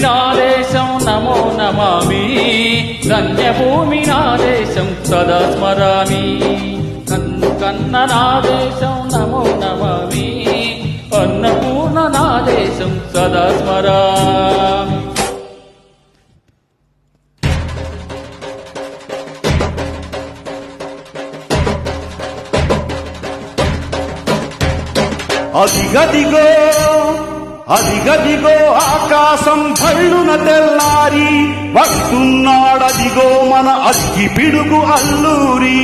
నా నమో నమామి. ధన్యభూమి నాదేశం సదా స్మరామి. కన్ను కన్న నాదేశం నమో నమామి. అన్నపూర్ణ నాదేశం సదా స్మరామి. అదిగదిగో అదిగదిగో ఆకాశం భళ్ళున తెల్లారి వస్తున్నాడదిగో మన అగ్గి పిడుగు అల్లూరి.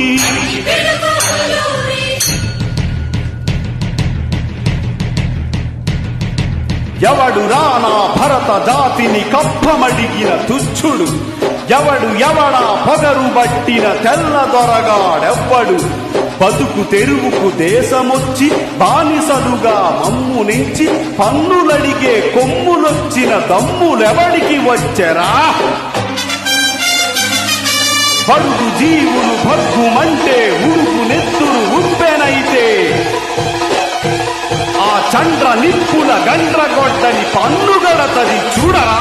ఎవడు రానా భరత జాతిని కప్పమడిగిన తుచ్చుడు ఎవడు ఎవడా పొగరు బట్టిన తెల్ల దొరగాడెవ్వడు. బతుకు తెరువుకు దేశమొచ్చి బానిసలుగా మమ్ము నుంచి పన్నులడిగే కొమ్ములొచ్చిన దమ్ములెవడికి వచ్చెరా? పడుగు జీవులు భగ్గుమంటే ఉడుకు నెత్తురు ఉప్పెనైతే. ఆ చండ్ర నిప్పుల గండ్రగొడ్డని పన్నుగడతది చూడరా?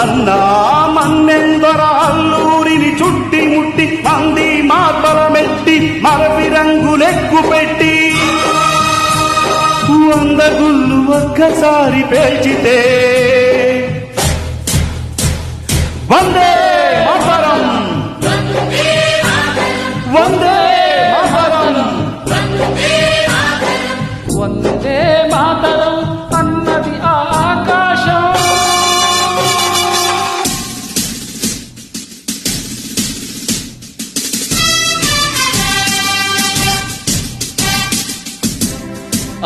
అన్నా మన్నెందర అల్లూరిని చుట్టి ముట్టి మంది మాటల మెట్టి మరపి రంగులెక్కు పెట్టి వంద గుళ్ళు ఒక్కసారి పేల్చితే వందే మాతరం. వందే మాతరం.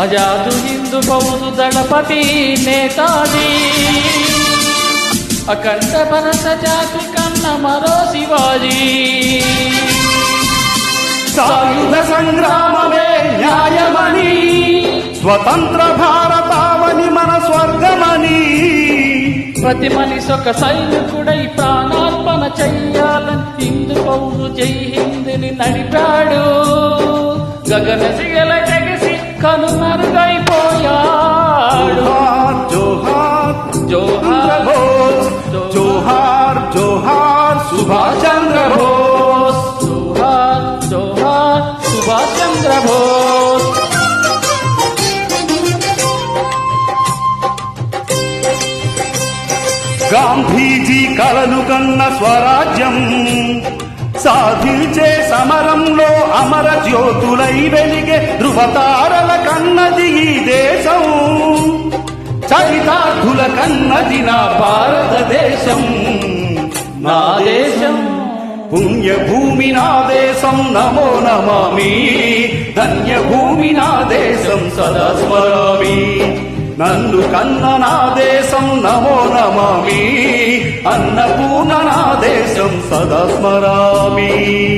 అజాదు హిందూ బౌద్ధ దళపతి నేతాజీ. అఖండ భరత జాతి కన్న మరో శివాజీ. సాయుధ సంగ్రామమే న్యాయమని స్వతంత్ర భారతావని మన స్వర్గమని. ప్రతి మనిషి ఒక సైనికుడై ప్రాణార్పణ చెయ్యాలని హిందూ పౌరు జై హిందుని నడిపాడు. గగన జగసి కనుమరుగైపోయాడు. జోహార్ జోహార్. బోస్ జోహార్ జోహార్. సుభాష్ చంద్ర బోస్ జోహార్ జోహార్ సుభాష్ చంద్ర బోస్ గాంధీజీ కలలు కన్న స్వరాజ్యం. సాధించే సమరంలో అమర జ్యోతులై వెలిగే ధృవతారల కన్నది ఈ దేశం. చరితార్థుల కన్నది నా భారతదేశం. నా దేశం. పుణ్యభూమి నా దేశం. నమో నమామి. ధన్యభూమి నా దేశం. సదా స్మరామి. నన్ను కన్న నా దేశం. దేశం నమో నమామి. అన్నపూర్ణ నా దేశం సదా స్మరామి.